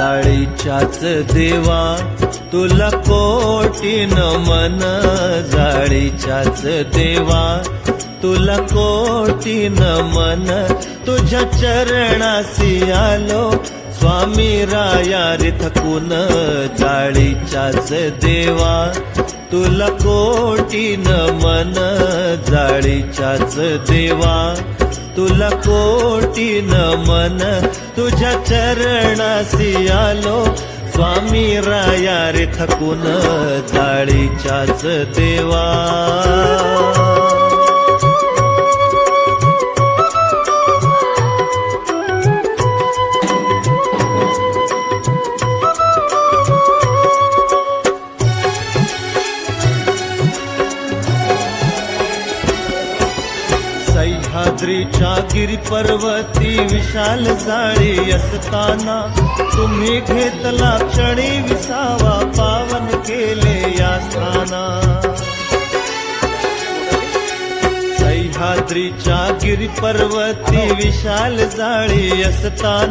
जाळीच्याच देवा तुला कोटी नमन जाळीच्याच देवा तुला कोटी नमन तुझ्या चरणासी आलो स्वामी राया रे थकून जाळीच्याच देवा तुला कोटी नमन जाळीच्याच देवा तुला कोटी नमन तुझ्या चरणासी आलो. स्वामी राया रे थकून जाळीच्याच देवा. सह्याद्रीच्या गिरी पर्वती विशाल जाळी असताना तुम्ही घेतला क्षणी विसावा पावन केले या स्थाना. सह्याद्रीच्या गिरी पर्वती विशाल जाळी असताना